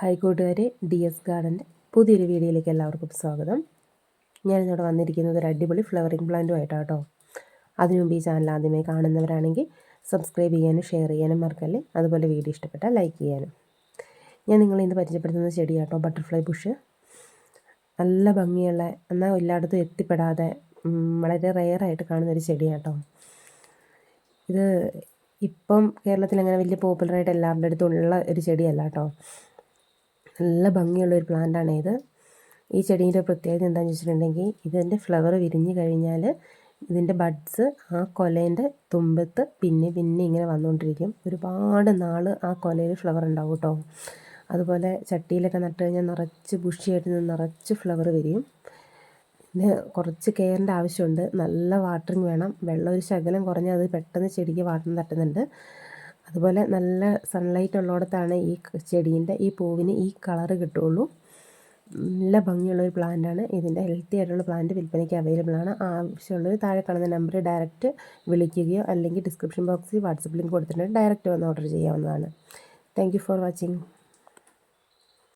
Hi കൂട്ടുകാരെ D S ഗാർഡന്റെ പുതിയൊരു വീഡിയോയിലേക്ക് എല്ലാവർക്കും സ്വാഗതം. ഞാനിന്നിവിടെ വന്നിരിക്കുന്നത് ഒരു അടിപൊളി ഫ്ലവറിംഗ് പ്ലാന്റുമായിട്ടാണ് കേട്ടോ അതിനു മുമ്പ് ഈ ചാനൽ ആദ്യമായി കാണുന്നവരാണെങ്കിൽ സബ്സ്ക്രൈബ് ചെയ്യാനും ഷെയർ ചെയ്യാനും മറക്കല്ലേ? അതുപോലെ വീഡിയോ ഇഷ്ടപ്പെട്ടാൽ ലൈക്ക് ചെയ്യാനും. ഞാൻ നിങ്ങളെ ഇന്ന് പരിചയപ്പെടുത്തുന്ന ചെടിയാട്ടോ ബട്ടർഫ്ലൈ ബുഷ്. നല്ല ഭംഗിയുള്ള എന്നാൽ എല്ലായിടത്തും എത്തിപ്പെടാതെ വളരെ റെയറായിട്ട് കാണുന്നൊരു ചെടിയാട്ടോ. ഇത് ഇപ്പം കേരളത്തിൽ അങ്ങനെ വലിയ പോപ്പുലറായിട്ട് എല്ലാവരുടെ അടുത്തും ഉള്ള ഒരു ചെടിയല്ല കേട്ടോ നല്ല ഭംഗിയുള്ള ഒരു പ്ലാന്റാണ് ഇത്. ഈ ചെടീന്റെ പ്രത്യേകത എന്താണെന്ന് വെച്ചിട്ടുണ്ടെങ്കിൽ ഇതിന്റെ ഫ്ലവർ വിരിഞ്ഞ് കഴിഞ്ഞാൽ ഇതിന്റെ ബഡ്സ് ആ കൊലേന്റെ തുമ്പത്ത് പിന്നെ പിന്നെ ഇങ്ങനെ വന്നുകൊണ്ടിരിക്കും ഒരുപാട് നാൾ ആ കൊലയിൽ ഫ്ലവർ ഉണ്ടാവും കേട്ടോ. അതുപോലെ ചട്ടിയിലൊക്കെ നട്ട് കഴിഞ്ഞാൽ നിറച്ച് ബുഷിയായിട്ട് നിന്ന് നിറച്ച് ഫ്ലവർ വരും പിന്നെ കുറച്ച് കെയറിന്റെ ആവശ്യമുണ്ട്. നല്ല വാട്ടറിങ് വേണം. വെള്ളം ഒരു ശകലം കുറഞ്ഞാൽ അത് പെട്ടെന്ന് ചെടിക്ക് വാട്ടം തട്ടുന്നുണ്ട്. അതുപോലെ നല്ല സൺലൈറ്റ് ഉള്ളിടത്താണ് ഈ ചെടീന്റെ ഈ പൂവിന് ഈ കളറ് കിട്ടുകയുള്ളൂ. നല്ല ഭംഗിയുള്ളൊരു പ്ലാന്റാണ് ഇതിന്റെ ഹെൽത്തി ആയിട്ടുള്ള പ്ലാന്റ് വിൽപ്പനയ്ക്ക് അവൈലബിൾ ആണ്. ആവശ്യമുള്ളവർ താഴെ കാണുന്ന നമ്പർ ഡയറക്റ്റ് വിളിക്കുകയോ അല്ലെങ്കിൽ ഡിസ്ക്രിപ്ഷൻ ബോക്സിൽ വാട്സപ്പ് ലിങ്ക് കൊടുത്തിട്ടുണ്ട് ഡയറക്റ്റ് വന്ന് ഓർഡർ ചെയ്യാവുന്നതാണ്. Thank for watching